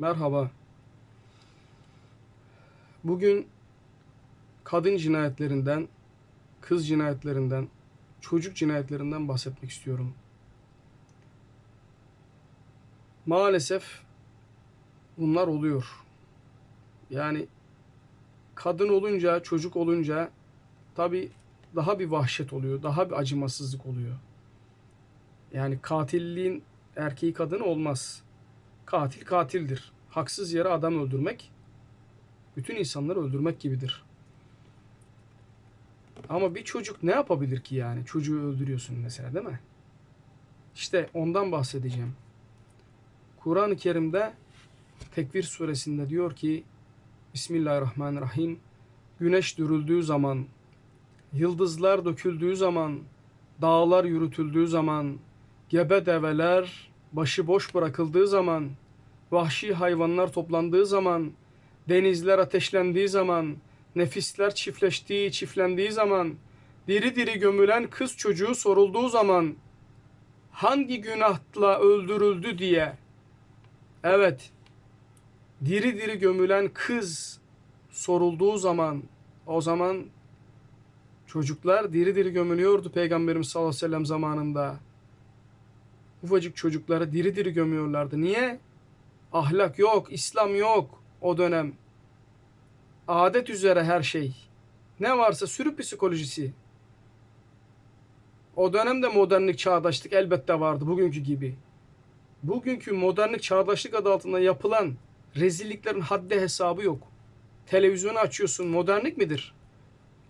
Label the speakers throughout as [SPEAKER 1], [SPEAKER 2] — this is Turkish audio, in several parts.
[SPEAKER 1] Merhaba. Bugün kadın cinayetlerinden, kız cinayetlerinden, çocuk cinayetlerinden bahsetmek istiyorum. Maalesef bunlar oluyor. Yani kadın olunca, çocuk olunca tabii daha bir vahşet oluyor, daha bir acımasızlık oluyor. Yani katilliğin erkeği kadını olmaz. Katil katildir. Haksız yere adam öldürmek bütün insanları öldürmek gibidir. Ama bir çocuk ne yapabilir ki yani? Çocuğu öldürüyorsun mesela değil mi? İşte ondan bahsedeceğim. Kur'an-ı Kerim'de Tekvir suresinde diyor ki Bismillahirrahmanirrahim Güneş dürüldüğü zaman, yıldızlar döküldüğü zaman, dağlar yürütüldüğü zaman, gebe develer başıboş bırakıldığı zaman, vahşi hayvanlar toplandığı zaman, denizler ateşlendiği zaman, nefisler çiftleştiği, çiftlendiği zaman, diri diri gömülen kız çocuğu sorulduğu zaman, hangi günahla öldürüldü diye, evet, diri diri gömülen kız sorulduğu zaman, o zaman çocuklar diri diri gömülüyordu Peygamberimiz sallallahu aleyhi ve sellem zamanında ufacık çocukları diri diri gömüyorlardı. Niye? Ahlak yok, İslam yok o dönem. Adet üzere her şey. Ne varsa sürü psikolojisi. O dönemde modernlik, çağdaşlık elbette vardı bugünkü gibi. Bugünkü modernlik, çağdaşlık adı altında yapılan rezilliklerin haddi hesabı yok. Televizyonu açıyorsun, modernlik midir?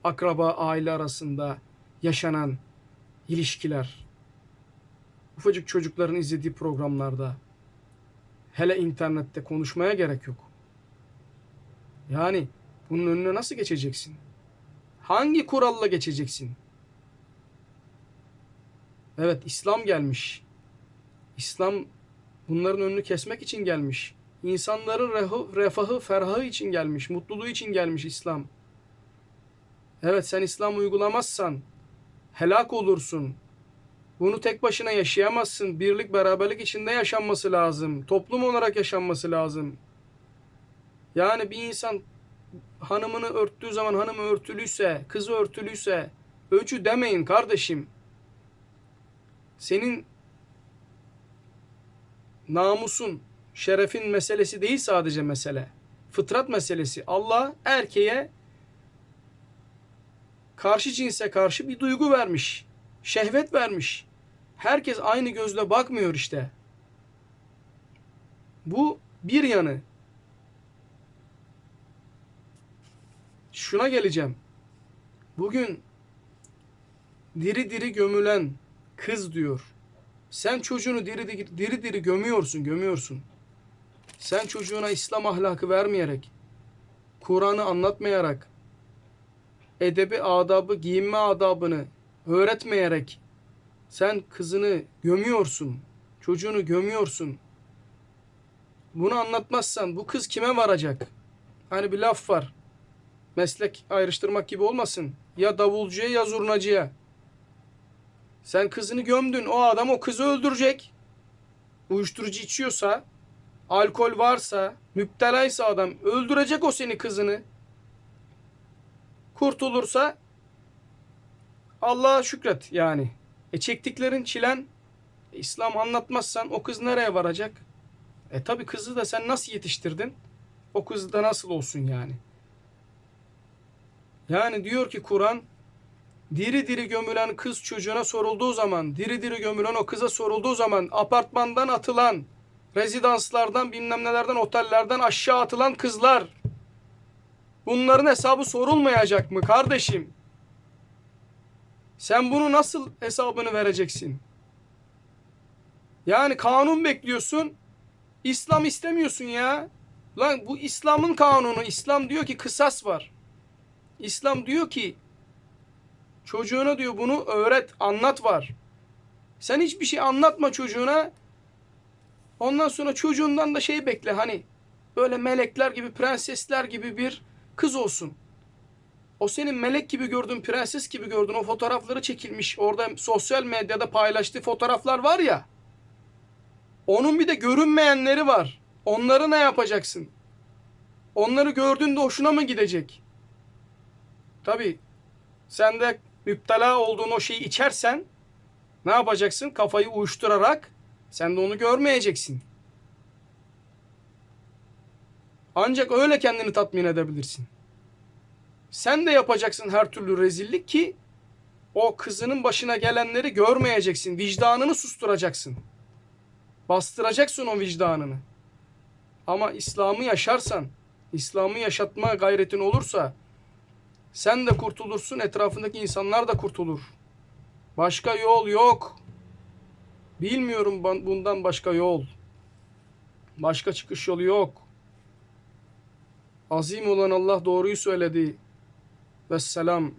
[SPEAKER 1] Akraba, aile arasında yaşanan ilişkiler, ufacık çocukların izlediği programlarda hele internette konuşmaya gerek yok. Yani bunun önüne nasıl geçeceksin? Hangi kuralla geçeceksin? Evet İslam gelmiş. İslam bunların önünü kesmek için gelmiş. İnsanların refahı, ferahı için gelmiş. Mutluluğu için gelmiş İslam. Evet sen İslam uygulamazsan helak olursun. Bunu tek başına yaşayamazsın. Birlik, beraberlik içinde yaşanması lazım. Toplum olarak yaşanması lazım. Yani bir insan hanımını örttüğü zaman hanımı örtülüyse, kızı örtülüyse öcü demeyin kardeşim. Senin namusun, şerefin meselesi değil sadece mesele. Fıtrat meselesi. Allah erkeğe karşı cinse karşı bir duygu vermiş. Şehvet vermiş. Herkes aynı gözle bakmıyor işte. Bu bir yanı. Şuna geleceğim. Bugün diri diri gömülen kız diyor. Sen çocuğunu diri diri, diri, diri gömüyorsun, gömüyorsun. Sen çocuğuna İslam ahlakı vermeyerek, Kur'an'ı anlatmayarak, edebi adabı, giyinme adabını öğretmeyerek sen kızını gömüyorsun. Çocuğunu gömüyorsun. Bunu anlatmazsan bu kız kime varacak? Hani bir laf var. Meslek ayrıştırmak gibi olmasın. Ya davulcuya ya zurnacıya. Sen kızını gömdün. O adam o kızı öldürecek. Uyuşturucu içiyorsa, alkol varsa, müptelaysa adam öldürecek o seni kızını. Kurtulursa Allah'a şükret yani. E çektiklerin çilen İslam anlatmazsan o kız nereye varacak? E tabi kızı da sen nasıl yetiştirdin? O kız da nasıl olsun yani? Yani diyor ki Kur'an diri diri gömülen kız çocuğuna sorulduğu zaman, diri diri gömülen o kıza sorulduğu zaman apartmandan atılan, rezidanslardan bilmem nelerden, otellerden aşağı atılan kızlar bunların hesabı sorulmayacak mı kardeşim? Sen bunu nasıl hesabını vereceksin? Yani kanun bekliyorsun. İslam istemiyorsun ya. Lan bu İslam'ın kanunu. İslam diyor ki kısas var. İslam diyor ki çocuğuna diyor bunu öğret, anlat var. Sen hiçbir şey anlatma çocuğuna. Ondan sonra çocuğundan da şey bekle hani böyle melekler gibi, prensesler gibi bir kız olsun. O senin melek gibi gördüğün, prenses gibi gördüğün o fotoğrafları çekilmiş. Orada sosyal medyada paylaştığı fotoğraflar var ya. Onun bir de görünmeyenleri var. Onları ne yapacaksın? Onları gördüğünde hoşuna mı gidecek? Tabi sen de müptela olduğun o şeyi içersen ne yapacaksın? Kafayı uyuşturarak sen de onu görmeyeceksin. Ancak öyle kendini tatmin edebilirsin. Sen de yapacaksın her türlü rezillik ki o kızının başına gelenleri görmeyeceksin. Vicdanını susturacaksın. Bastıracaksın o vicdanını. Ama İslam'ı yaşarsan, İslam'ı yaşatma gayretin olursa sen de kurtulursun, etrafındaki insanlar da kurtulur. Başka yol yok. Bilmiyorum bundan başka yol. Başka çıkış yolu yok. Azim olan Allah doğruyu söyledi. والسلام